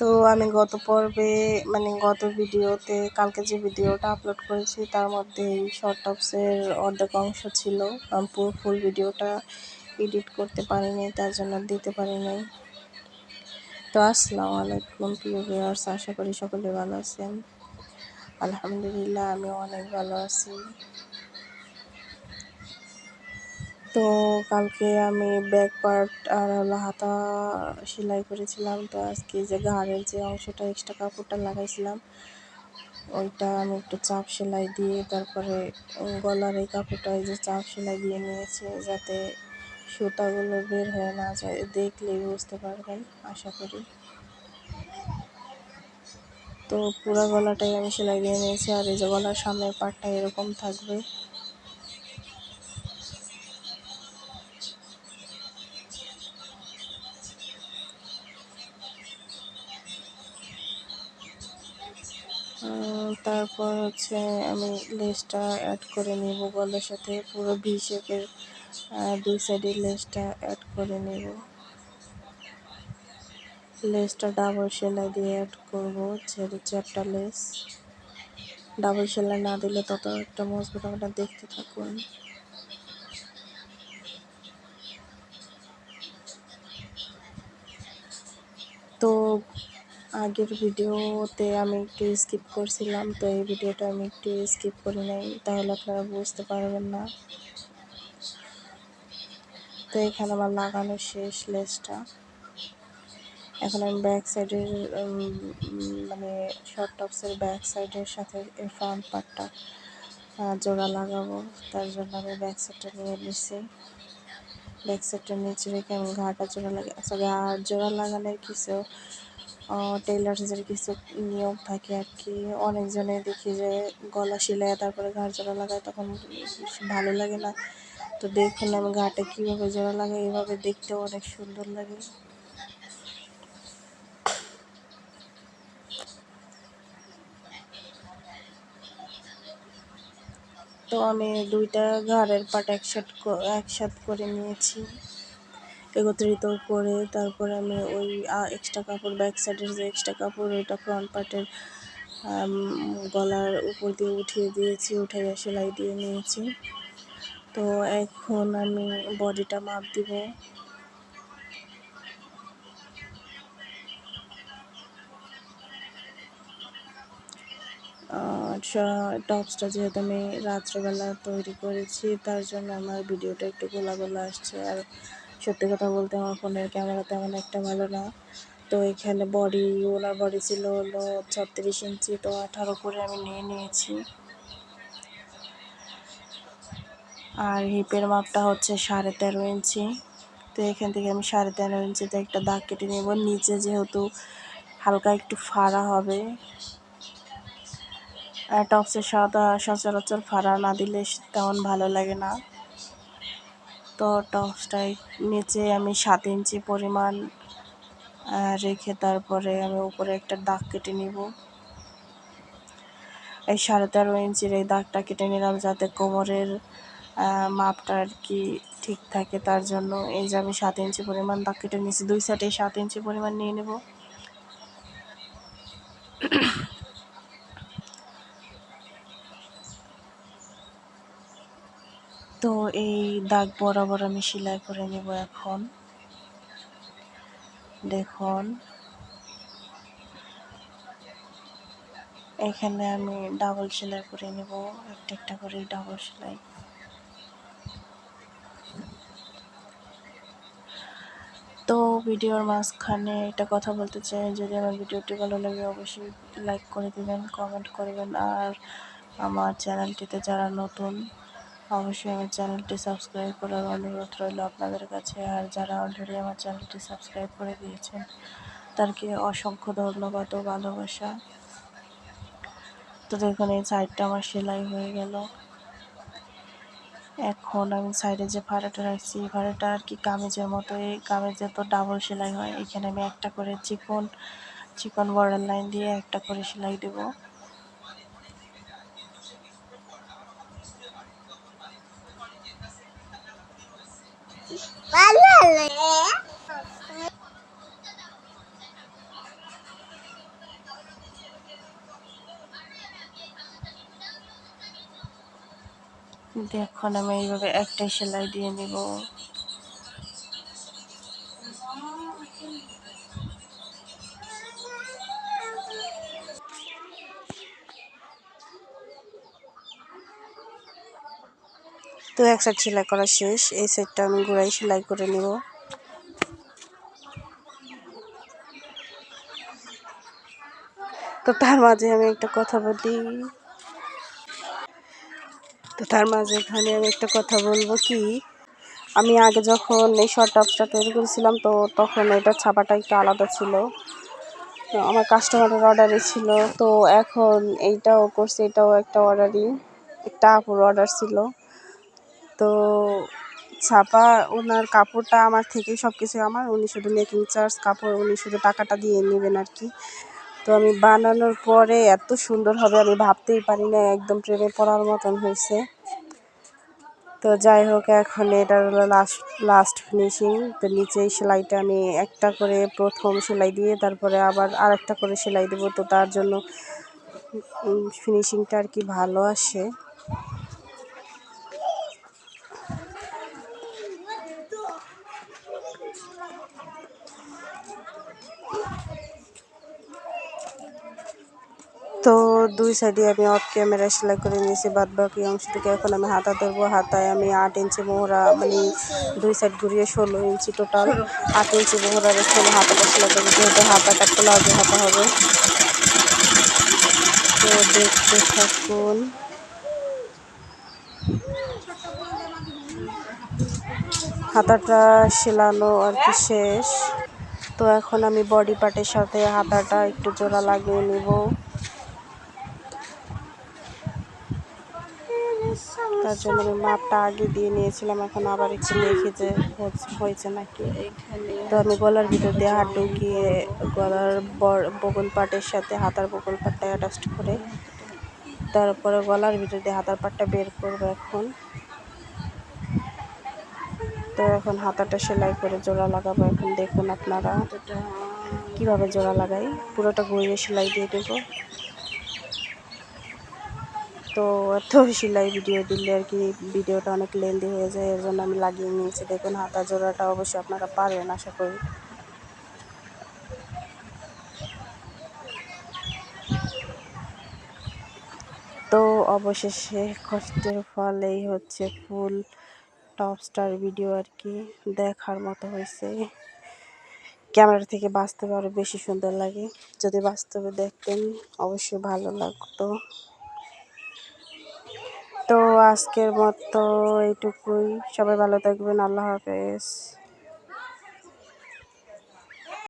তো আমি গত পর্বে মানে গত ভিডিওতে, কালকে যে ভিডিওটা আপলোড করেছি, তার মধ্যে এই শর্ট টপসের অর্ধেক অংশ ছিল। পুরো ফুল ভিডিওটা এডিট করতে পারিনি, তার জন্য দিতে পারিনি তো আসসালামু আলাইকুম, প্রিয় ভিউয়ার্স আশা করি সকলে ভালো আছেন। আলহামদুলিল্লাহ আমি অনেক ভালো আছি। তো কালকে আমি ব্যাক পার্ট আর হলো হাতা সেলাই করেছিলাম। তো আজকে যে ঘাড়ের যে অংশটা এক্সট্রা কাপড়টা লাগাইছিলাম, ওইটা আমি একটু চাপ সেলাই দিয়ে তারপরে গলার এই কাপড়টা যে চাপ সেলাই দিয়ে নিয়েছি যাতে সুতাগুলো বের হয়ে না যায়। দেখলেই বুঝতে পারবেন, আশা করি। তো পুরো গলাটাই আমি সেলাই দিয়ে নিয়েছি আর এই যে গলার সামনের পাটটা এরকম থাকবে। তারপর হচ্ছে আমি লেসটা অ্যাড করে নেব গলার সাথে পুরো ভি শেপের দুই সাইডে লেসটা অ্যাড করে নেব। লেসটা ডাবল সেলাই দিয়ে অ্যাড করব ছেড়ে চারটা লেস ডাবল সেলাই না দিলে তত একটা মজবুত আমরা দেখতে থাকুন। তো আগের ভিডিওতে আমি একটু স্কিপ করছিলাম, তো এই ভিডিওটা আমি একটু স্কিপ করি নাই, তাহলে আপনারা বুঝতে পারবেন না। তো এখানে আমার লাগানো শেষ লেসটা এখন আমি ব্যাক সাইডের মানে শর্ট টপসের ব্যাক সাইডের সাথে ফ্রন্ট পার্টটা জোড়া লাগাবো। তার জন্য আমি ব্যাক সাইডটা নিয়ে নিছি। ব্যাক সাইডটা নিচে রেখে আমি ঘাটা জোড়া লাগে আচ্ছা ঘাট জোড়া লাগানোর কিছু টেইলার্সের কিছু নিয়ম থাকে আর কি। অনেকজনে দেখি যে গলা সিলাই তারপরে ঘাড় জোড়া লাগায়, তখন ভালো লাগে না। তো দেখুন ঘাটে কীভাবে জোড়া লাগাই, এভাবে দেখতেও অনেক সুন্দর লাগে। তো আমি দুইটা ঘাড়ের পাট একসাথ একসাথ করে নিয়েছি। একত্রিত করে তারপরে আমি ওই এক্সট্রা কাপড় ব্যাক সাইডের যে এক্সট্রা কাপড়, ওইটা ফ্রন্ট পার্টের গলার উপর দিয়ে উঠিয়ে দিয়েছি উঠে সেলাই দিয়ে নিয়েছি। তো এখন আমি বডিটা মাপ দিব। টপসটা যেহেতু আমি রাত্রেবেলা তৈরি করেছি, তার জন্য আমার ভিডিওটা একটু গোলা গোলা আসছে। আর সত্যি কথা বলতে আমার ফোনের ক্যামেরা তেমন একটা ভালো না। তো এখানে বডি ওনার বডি ছিল হলো ছত্রিশ ইঞ্চি, তো আঠারো করে আমি নিয়ে নিয়েছি। আর হিপের মাপটা হচ্ছে সাড়ে তেরো ইঞ্চি। তো এখান থেকে আমি সাড়ে তেরো ইঞ্চিতে একটা দাগ কেটে নেব। নিচে যেহেতু হালকা একটু ফাড়া হবে, আর টপসের সাদা সচরাচর ফাড়া না দিলে তেমন ভালো লাগে না। তো টপসটাই নিচে আমি সাত ইঞ্চি পরিমাণ রেখে তারপরে আমি উপরে একটা দাগ কেটে নিব। এই সাড়ে তেরো ইঞ্চির এই দাগটা কেটে নিলাম যাতে কোমরের মাপটা আর কি ঠিক থাকে তার জন্য। এই যে আমি সাত ইঞ্চি পরিমাণ দাগ কেটে নিয়েছি, দুই সাইডে সাত ইঞ্চি পরিমাণ নিয়ে নেব। তো এই দাগ বরাবর আমি সেলাই করে নেব এখন। দেখুন। এখানে আমি ডাবল সেলাই করে নেব, একটা একটা করে ডাবল সেলাই। তো ভিডিওর মাঝখানে একটা কথা বলতে চাই, যদি আমার ভিডিওটি ভালো লাগে অবশ্যই লাইক করে দেবেন, কমেন্ট করবেন, আর আমার চ্যানেলটিতে যারা নতুন অবশ্যই আমার চ্যানেলটি সাবস্ক্রাইব করার অনুরোধ রইল আপনাদের কাছে। আর যারা অলরেডি আমার চ্যানেলটি সাবস্ক্রাইব করে দিয়েছেন, তাদেরকে অসংখ্য ধন্যবাদ ও ভালোবাসা। তো দেখুন, এই সাইডটা আমার সেলাই হয়ে গেল। এখন আমি সাইডে যে ফাড়াটা রাখছি ফাড়াটা আর কি কামিজের মতো, এই কামিজে তো ডাবল সেলাই হয়। এখানে আমি একটা করে চিকন চিকন বর্ডার লাইন দিয়ে একটা করে সেলাই দেবো। এখন আমি এইভাবে একটাই সেলাই দিয়ে নিব। তো এক সাইড সেলাই করা শেষ। এই সাইডটা আমি ঘুরাই, সেলাই করে নেব। তো তার মাঝে আমি একটা কথা বলি। তো তার মাঝে এখানে আমি একটা কথা বলব কি, আমি আগে যখন এই শর্ট টপসটা তৈরি করেছিলাম, তো তখন এটার ছাপাটা একটু আলাদা ছিল। আমার কাস্টমারের অর্ডারই ছিল। তো এখন এইটাও করছে, এটাও একটা অর্ডারই একটা আপুর অর্ডার ছিল। তো ছাপা ওনার কাপড়টা আমার থেকে সব কিছু আমার। উনি শুধু মেকিং চার্জ কাপড়, উনি শুধু টাকাটা দিয়ে নেবেন আর কি। তো আমি বানানোর পরে এত সুন্দর হবে, আমি ভাবতেই পারি না একদম প্রেমে পড়ার মতন হয়েছে। তো যাই হোক, এখন এটা হলো লাস্ট লাস্ট ফিনিশিং তো নিচে সেলাইটা আমি একটা করে প্রথম সেলাই দিয়ে তারপরে আবার আরেকটা করে সেলাই দেবো। তো তার জন্য ফিনিশিংটা আর কি ভালো আসে তো দুই সাইডে আমি অফ ক্যামেরা সেলাই করে নিয়েছি, বাদ বাকি অংশটুকু এখন আমি হাতা ধরবো। হাতায় আমি আট ইঞ্চি মোহরা মানে দুই সাইড ঘুরিয়ে ষোলো ইঞ্চি টোটাল আট ইঞ্চি মোহরা রেখে আমি হাতাটা সেলাই করব। যেহেতু হাতাটা প্লাজো হাতা হবে। তো দেখতে থাকুন। হাতাটা সেলানো আর কি শেষ। তো এখন আমি বডি পার্টের সাথে হাতাটা একটু জোড়া লাগিয়ে নেব। তার জন্য আমি মাপটা আগে দিয়ে নিয়েছিলাম, এখন আবার একটু দেখি যে হয়েছে নাকি। তো আমি গলার ভিতর দিয়ে হাত ঢুকিয়ে গলার বগল পাটের সাথে হাতার বগল পাটটা অ্যাটাচড করে তারপরে গলার ভিতর দিয়ে হাতার পাটটা বের করব এখন। তো এখন হাতাটা সেলাই করে জোড়া লাগাবো এখন, দেখুন আপনারা। কীভাবে জোড়া লাগাই? পুরোটা ঘুরিয়ে সেলাই দিয়ে দেবো। তো এত সেলাই ভিডিও দিলে আর কি ভিডিওটা অনেক লেন্দি হয়ে যায়, এর জন্য আমি লাগিয়ে নিয়েছি। দেখুন, হাতা জোড়াটা অবশ্যই আপনারা পারবেন আশা করি। তো অবশেষে কষ্টের ফল এই হচ্ছে ফুল টপ স্টার ভিডিও আর কি দেখার মতো হয়েছে। ক্যামেরা থেকে বাস্তবে আরও বেশি সুন্দর লাগে। যদি বাস্তবে দেখতেন, অবশ্যই ভালো লাগতো। তো আজকের মতো এইটুকুই। সবাই ভালো থাকবেন আল্লাহ হাফেজ।